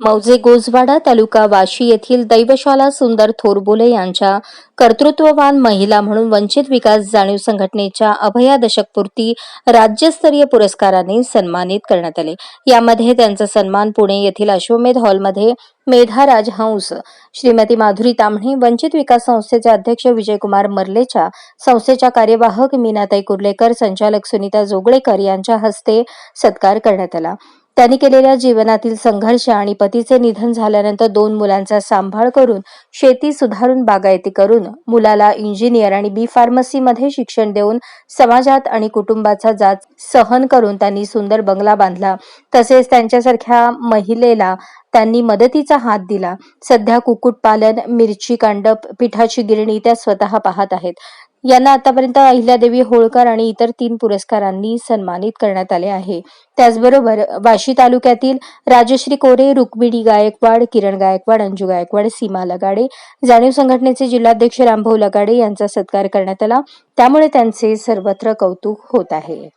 मौजे गोजवाडा तालुका वाशी येथील दैवशाला सुंदर थोरबोले यांच्या कर्तृत्ववान महिला म्हणून वंचित विकास जाणीव संघटनेच्या अभया दशकपूर्ती राज्यस्तरीय पुरस्काराने सन्मानित करण्यात आले. यामध्ये त्यांचा सन्मान पुणे येथील अश्वमेध हॉलमध्ये मेधा राजहंस श्रीमती माधुरी तांबणे वंचित विकास संस्थेचे अध्यक्ष विजयकुमार मर्लेच्या संस्थेच्या कार्यवाहक मीनाताई कुर्लेकर संचालक सुनीता जोगळेकर यांच्या हस्ते सत्कार करण्यात आला. त्यांनी केलेल्या जीवनातील संघर्ष आणि पतीचे निधन झाल्यानंतर दोन मुलांचा सांभाळ करून शेती सुधारून बागायती करून मुलाला इंजिनियर आणि बी फार्मसीमध्ये शिक्षण देऊन समाजात आणि कुटुंबाचा जात सहन करून त्यांनी सुंदर बंगला बांधला. तसेच त्यांच्यासारख्या महिलेला त्यांनी मदतीचा हात दिला. सध्या कुक्कुटपालन मिरची कांडप पिठाची गिरणी त्या स्वतः पाहत आहेत. यांना आतापर्यंत अहिल्यादेवी होळकर आणि इतर तीन पुरस्कारांनी सन्मानित करण्यात आले आहे. त्याचबरोबर वाशी तालुक्यातील राजश्री कोरे रुक्मिणी गायकवाड किरण गायकवाड अंजू गायकवाड सीमा लगाडे जाणीव संघटनेचे जिल्हाध्यक्ष रामभाऊ लगाडे यांचा सत्कार करण्यात आला. त्यामुळे त्यांचे सर्वत्र कौतुक होत आहे.